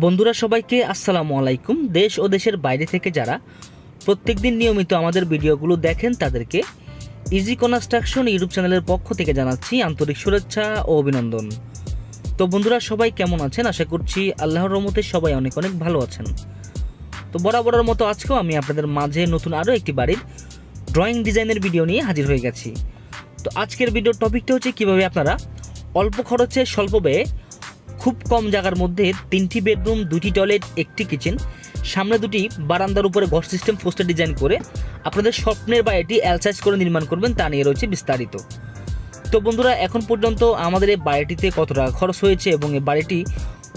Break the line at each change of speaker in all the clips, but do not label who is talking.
বন্ধুরা সবাইকে আসসালামু আলাইকুম। দেশ ও দেশের বাইরে থেকে যারা প্রত্যেকদিন নিয়মিত আমাদের ভিডিওগুলো দেখেন, তাদেরকে ইজি কনস্ট্রাকশন ইউটিউব চ্যানেলের পক্ষ থেকে জানাচ্ছি আন্তরিক শুভেচ্ছা ও অভিনন্দন। তো বন্ধুরা সবাই কেমন আছেন? আশা করছি আল্লাহর রহমতে সবাই অনেক অনেক ভালো আছেন। তো বরাবরের মতো আজকেও আমি আপনাদের মাঝে নতুন আরও একটি বাড়ির ড্রয়িং ডিজাইনের ভিডিও নিয়ে হাজির হয়ে গেছি। তো আজকের ভিডিওর টপিকটা হচ্ছে কীভাবে আপনারা অল্প খরচে স্বল্প ব্যয়ে খুব কম জায়গার মধ্যে তিনটি বেডরুম, দুটি টয়লেট, একটি কিচেন। সামনে দুটি বারান্দার উপরে ঘর সিস্টেম, পোস্টার ডিজাইন করে আপনাদের স্বপ্নের বাড়িটি এল সাইজ করে নির্মাণ করবেন, তা নিয়ে রয়েছে বিস্তারিত। তো বন্ধুরা, এখন পর্যন্ত আমাদের এই বাড়িটিতে কত টাকা খরচ হয়েছে এবং এই বাড়িটি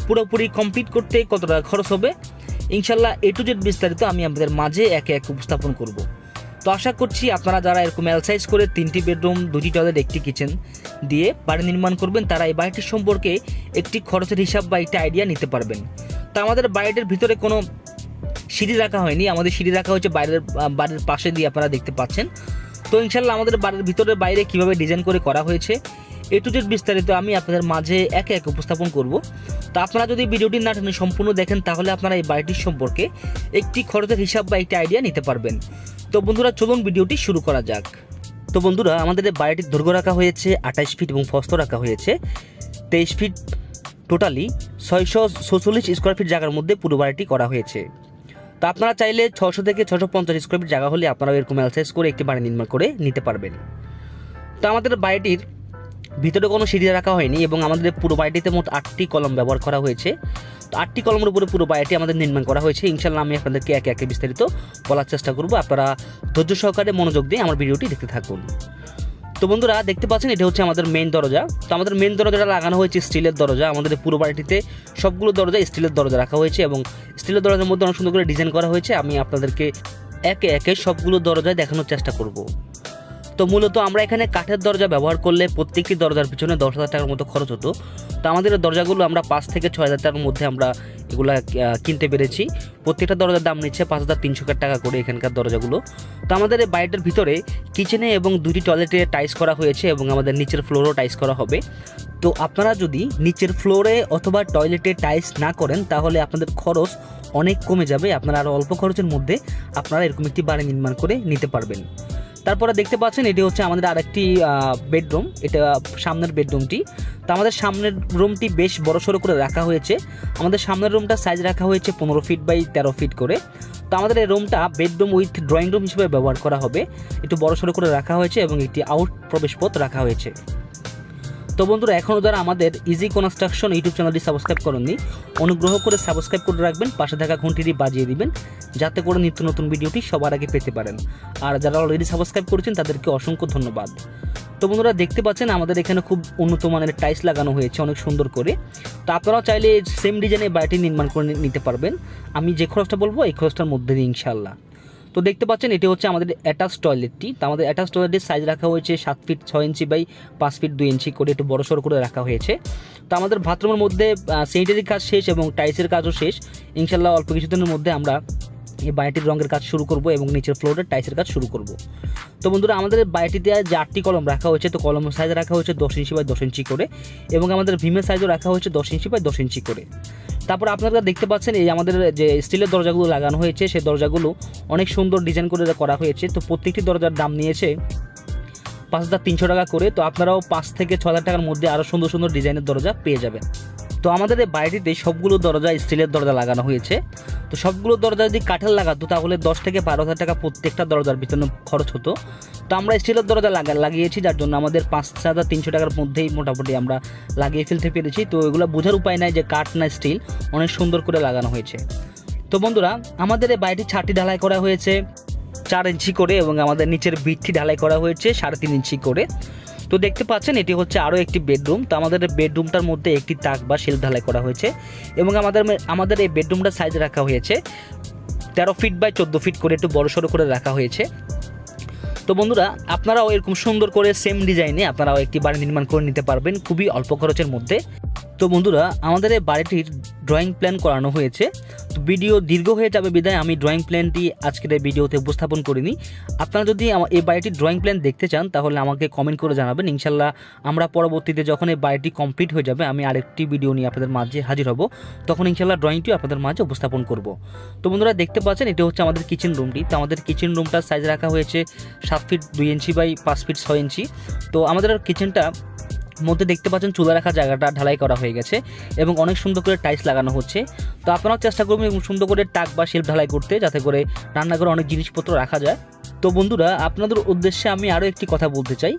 পুরোপুরি কমপ্লিট করতে কত টাকা খরচ হবে? ইনশাল্লাহ এ টু জেড বিস্তারিত আমি আপনাদের মাঝে একে এক উপস্থাপন করব। তো আশা করছি আপনারা যারা এরকম এল সাইজ করে তিনটি বেডরুম দুটি টয়লেট একটি কিচেন দিয়ে বাড়ি নির্মাণ করবেন, তারা এই বাড়িটির সম্পর্কে একটি খরচের হিসাব বা একটি আইডিয়া নিতে পারবেন। তো আমাদের বাড়িটির ভিতরে কোনো সিঁড়ি রাখা হয়নি, আমাদের সিঁড়ি রাখা হচ্ছে বাইরের বাড়ির পাশে দিয়ে আপনারা দেখতে পাচ্ছেন। তো ইনশাল্লাহ আমাদের বাড়ির ভিতরে বাইরে কীভাবে ডিজাইন করে করা হয়েছে, এ টু জেড বিস্তারিত আমি আপনাদের মাঝে একে এক উপস্থাপন করব। তো আপনারা যদি ভিডিওটি না সম্পূর্ণ দেখেন, তাহলে আপনারা এই বাড়িটির সম্পর্কে একটি খরচের হিসাব বা একটি আইডিয়া নিতে পারবেন। তো বন্ধুরা, চলুন ভিডিওটি শুরু করা যাক। তো বন্ধুরা, আমাদের বাড়িটির দৈর্ঘ্য রাখা হয়েছে, আঠাইশ ফিট এবং ফস্ত রাখা হয়েছে। তেইশ ফিট টোটালি ছয়শো ছচল্লিশ স্কোয়ার ফিট জায়গার মধ্যে পুরো বাড়িটি করা হয়েছে। তো আপনারা চাইলে ছশো থেকে ছশো পঞ্চাশ স্কোয়ার ফিট জায়গা হলে আপনারা এরকম এলসাইজ করে একটি বাড়ি নির্মাণ করে নিতে পারবেন। তো আমাদের বাড়িটির ভিতরে কোনো সিঁড়ি রাখা হয়নি এবং আমাদের পুরো বাড়িটিতে মোট আটটি কলম ব্যবহার করা হয়েছে। তো আটটি কলমের উপরে পুরো বাড়িটি আমাদের নির্মাণ করা হয়েছে। ইনশাল্লাহ আমি আপনাদেরকে একে একে বিস্তারিত বলার চেষ্টা করব। আপনারা ধৈর্য সহকারে মনোযোগ দিয়ে আমার ভিডিওটি দেখতে থাকুন। তো বন্ধুরা, দেখতে পাচ্ছেন এটা হচ্ছে আমাদের মেন দরজা। তো আমাদের মেন দরজাটা লাগানো হয়েছে স্টিলের দরজা। আমাদের পুরো বাড়িটিতে সবগুলো দরজা স্টিলের দরজা রাখা হয়েছে এবং স্টিলের দরজার মধ্যে অনেক সুন্দর করে ডিজাইন করা হয়েছে। আমি আপনাদেরকে একে একে সবগুলো দরজায় দেখানোর চেষ্টা করব। তো মূলত আমরা এখানে কাঠের দরজা ব্যবহার করলে প্রত্যেকটি দরজার পিছনে দশ হাজার টাকার মতো খরচ হতো। তো আমাদের দরজাগুলো আমরা পাঁচ থেকে ছয় হাজার টাকার মধ্যে আমরা এগুলা কিনতে পেরেছি। প্রত্যেকটা দরজার দাম নিচ্ছে পাঁচ হাজার তিনশো টাকা করে এখানকার দরজাগুলো। তো আমাদের বাড়িটার ভিতরে কিচেনে এবং দুটি টয়লেটে টাইস করা হয়েছে এবং আমাদের নিচের ফ্লোরও টাইস করা হবে। তো আপনারা যদি নিচের ফ্লোরে অথবা টয়লেটে টাইস না করেন, তাহলে আপনাদের খরচ অনেক কমে যাবে। আপনারা আরও অল্প খরচের মধ্যে আপনারা এরকম একটি বাড়ি নির্মাণ করে নিতে পারবেন। তারপরে দেখতে পাচ্ছেন এটি হচ্ছে আমাদের আরেকটি বেডরুম। এটা সামনের বেডরুমটি। তো আমাদের সামনের রুমটি বেশ বড়সড় করে রাখা হয়েছে। আমাদের সামনের রুমটা সাইজ রাখা হয়েছে পনেরো ফিট বাই তেরো ফিট করে। তো আমাদের এই রুমটা বেডরুম উইথ ড্রয়িং রুম হিসেবে ব্যবহার করা হবে। একটু বড়সড় করে রাখা হয়েছে এবং একটি আউট প্রবেশপথ রাখা হয়েছে। তো বন্ধুরা এখনও যারা আমাদের ইজি কনস্ট্রাকশন ইউটিউব চ্যানেলটি সাবস্ক্রাইব করেননি অনুগ্রহ করে সাবস্ক্রাইব করে রাখবেন, পাশে থাকা ঘন্টিটি বাজিয়ে দিবেন, যাতে করে নিত্য নতুন ভিডিওটি সবার আগে পেতে পারেন। আর যারা অলরেডি সাবস্ক্রাইব করেছেন, তাদেরকে অসংখ্য ধন্যবাদ। তো বন্ধুরা, দেখতে পাচ্ছেন আমাদের এখানে খুব উন্নত মানের টাইলস লাগানো হয়েছে, অনেক সুন্দর করে। তো আপনারাও চাইলে সেম ডিজাইনে বাড়িটি নির্মাণ করে নিতে পারবেন। আমি যে খরচটা বলব, এই খরচটার মধ্যে ইনশাল্লাহ তো দেখতে পাচ্ছেন, এটি হচ্ছে আমাদের অ্যাটাচ টয়লেটটি তো আমাদের অ্যাটাচ টয়লেটের সাইজ রাখা হয়েছে সাত ফিট ছ ইঞ্চি বাই পাঁচ ফিট দুই ইঞ্চি করে একটু বড়সড় করে রাখা হয়েছে। তো আমাদের বাথরুমের মধ্যে সেনিটারি কাজ শেষ এবং টাইলসের কাজও শেষ। ইনশাল্লাহ অল্প কিছুদিনের মধ্যে আমরা এই বাড়িটির রঙের কাজ শুরু করব এবং নিচের ফ্লোরে টাইলসের কাজ শুরু করব। তো বন্ধুরা, আমাদের বাড়িটিতে আটটি কলম রাখা হয়েছে। তো কলমের সাইজ রাখা হয়েছে দশ ইঞ্চি বাই দশ ইঞ্চি করে এবং আমাদের ভীমের সাইজও রাখা হয়েছে দশ ইঞ্চি বাই দশ ইঞ্চি করে। তারপর আপনারা দেখতে পাচ্ছেন এই আমাদের যে স্টিলের দরজাগুলো লাগানো হয়েছে সেই দরজাগুলো অনেক সুন্দর ডিজাইন করে করা হয়েছে। তো প্রত্যেকটি দরজার দাম নিয়েছে পাঁচ হাজার তিনশো টাকা করে। তো আপনারাও পাঁচ থেকে ছ হাজার টাকার মধ্যে আরও সুন্দর সুন্দর ডিজাইনের দরজা পেয়ে যাবেন। তো আমাদের এই বাড়িটিতে সবগুলো দরজা, স্টিলের দরজা লাগানো হয়েছে। তো সবগুলো দরজা যদি কাঠের লাগাতো, তাহলে দশ থেকে বারো হাজার টাকা প্রত্যেকটা দরজার পিছনে খরচ হতো। তো আমরা স্টিলের দরজা লাগা, লাগিয়েছি, যার জন্য আমাদের পাঁচ হাজার তিনশো টাকার মধ্যেই মোটামুটি আমরা লাগিয়ে ফেলতে পেরেছি। তো এগুলো বোঝার উপায় নাই যে কাঠ না স্টিল, অনেক সুন্দর করে লাগানো হয়েছে। তো বন্ধুরা, আমাদের এই বাড়িটি ছাটি ঢালাই করা হয়েছে চার ইঞ্চি করে এবং আমাদের নিচের ভিত্তি ঢালাই করা হয়েছে সাড়ে তিন ইঞ্চি করে। তো দেখতে পাচ্ছেন, এটি হচ্ছে আরও একটি বেডরুম। তো আমাদের বেডরুমটার মধ্যে একটি তাক বা শিল ঢালাই করা হয়েছে এবং আমাদের আমাদের এই বেডরুমটার সাইজ রাখা হয়েছে তেরো ফিট বাই চোদ্দ ফিট করে, একটু বড় সড়ো করে রাখা হয়েছে। তো বন্ধুরা, আপনারাও এরকম সুন্দর করে সেম ডিজাইনে আপনারাও একটি বাড়ি নির্মাণ করে নিতে পারবেন খুবই অল্প খরচের মধ্যে। তো বন্ধুরা, আমাদের এই বাড়িটির ড্রয়িং প্ল্যান করানো হয়েছে। তো ভিডিও দীর্ঘ হয়ে যাবে বিদায়। আমি ড্রয়িং প্ল্যানটি আজকের এই ভিডিওতে উপস্থাপন করিনি। আপনারা যদি এই বাড়িটির ড্রয়িং প্ল্যান দেখতে চান, তাহলে আমাকে কমেন্ট করে জানাবেন। ইনশাল্লাহ আমরা পরবর্তীতে যখন এই বাড়িটি কমপ্লিট হয়ে যাবে, আমি আরেকটি ভিডিও নিয়ে আপনাদের মাঝে হাজির হব। তখন ইনশাল্লাহ ড্রয়িংটিও আপনাদের মাঝে উপস্থাপন করব। তো বন্ধুরা, দেখতে পাচ্ছেন, এটা হচ্ছে আমাদের কিচেন রুমটি তো আমাদের কিচেন রুমটার সাইজ রাখা হয়েছে সাত ফিট দুই ইঞ্চি বাই পাঁচ ফিট ছয় ইঞ্চি তো আমাদের কিচেনটা মধ্যে দেখতে পাচ্ছেন চুলা রাখার জায়গাটা ঢালাই করা হয়ে গেছে এবং অনেক সুন্দর করে টাইলস লাগানো হচ্ছে। তো আপনারাও চেষ্টা করবেন সুন্দর করে টাক বা শেল্ফ ঢালাই করতে যাতে করে রান্নাঘরে অনেক জিনিসপত্র রাখা যায়। তো বন্ধুরা, আপনাদের উদ্দেশ্যে আমি আরও একটি কথা বলতে চাই।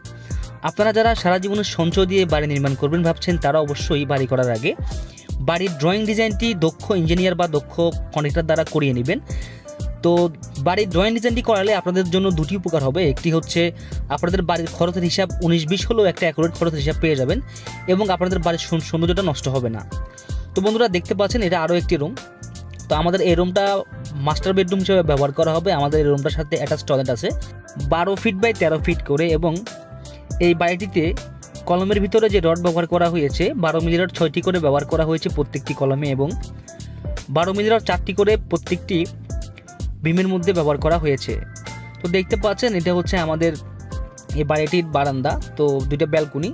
আপনারা যারা সারা জীবনের সঞ্চয় দিয়ে বাড়ি নির্মাণ করবেন ভাবছেন তারা অবশ্যই বাড়ি করার আগে বাড়ির ড্রয়িং ডিজাইনটি দক্ষ ইঞ্জিনিয়ার বা দক্ষ কন্ট্রাক্টর দ্বারা করিয়ে নেবেন। তো বাড়ির ড্রয়িং ডিজাইনটি করালে আপনাদের জন্য দুটি উপকার হবে। একটি হচ্ছে আপনাদের বাড়ির খরচের হিসাব উনিশ বিশ হলেও একটা অ্যাকুরেট খরচের হিসাব পেয়ে যাবেন এবং আপনাদের বাড়ির সৌন্দর্যটা নষ্ট হবে না। তো বন্ধুরা দেখতে পাচ্ছেন এটা আরও একটি রুম তো আমাদের এই রুমটা মাস্টার বেডরুম হিসেবে ব্যবহার করা হবে। আমাদের এই রুমটার সাথে অ্যাটাচ টয়লেট আছে। বারো ফিট বাই তেরো ফিট করে এবং এই বাড়িটিতে কলমের ভিতরে যে রড ব্যবহার করা হয়েছে, বারো মিলি রড ছয়টি করে ব্যবহার করা হয়েছে প্রত্যেকটি কলমে এবং বারো মিলি রড চারটি করে প্রত্যেকটি বিমের মধ্যে ব্যবহার করা হয়েছে। তো দেখতে পাচ্ছেন, এটা হচ্ছে আমাদের এই বাড়িটির বারান্দা, তো দুইটা ব্যালকনি।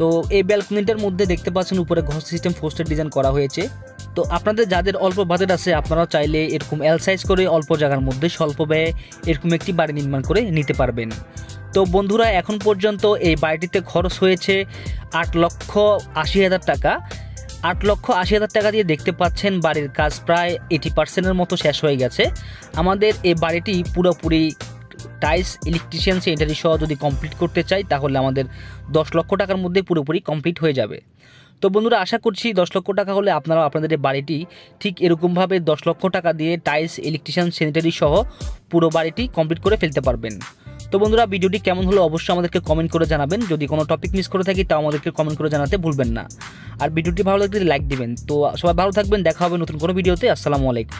তো এই ব্যালকনিটার মধ্যে দেখতে পাচ্ছেন, উপরে ঘর সিস্টেম পোস্টার ডিজাইন করা হয়েছে। তো আপনাদের যাদের অল্প বাজেট আছে আপনারা চাইলে এরকম এল সাইজ করে অল্প জায়গার মধ্যে স্বল্প ব্যয়ে এরকম একটি বাড়ি নির্মাণ করে নিতে পারবেন। তো বন্ধুরা, এখন পর্যন্ত এই বাড়িটিতে খরচ হয়েছে আট লক্ষ আশি হাজার টাকা। আট লক্ষ আশি হাজার টাকা দিয়ে দেখতে পাচ্ছেন বাড়ির কাজ প্রায় এইটি পার্সেন্টের মতো শেষ হয়ে গেছে। আমাদের এই বাড়িটি পুরোপুরি টাইলস ইলেকট্রিশিয়ান সেন্টারি সহ যদি কমপ্লিট করতে চাই, তাহলে আমাদের দশ লক্ষ টাকার মধ্যে পুরোপুরি কমপ্লিট হয়ে যাবে। তো বন্ধুরা, আশা করছি দশ লক্ষ টাকা হলে আপনারা আপনাদের বাড়িটি ঠিক এরকমভাবে দশ লক্ষ টাকা দিয়ে টাইলস ইলেকট্রিশিয়ান স্যানিটারি সহ পুরো বাড়িটি কমপ্লিট করে ফেলতে পারবেন। তো বন্ধুরা, ভিডিওটি কেমন হলো অবশ্যই আমাদেরকে কমেন্ট করে জানাবেন। যদি কোনো টপিক মিস করে থাকি, তাও আমাদেরকে কমেন্ট করে জানাতে ভুলবেন না। আর ভিডিওটি ভালো লাগলে লাইক দিবেন। তো সবাই ভালো থাকবেন, দেখা হবে নতুন কোনো ভিডিওতে। আসসালামু আলাইকুম।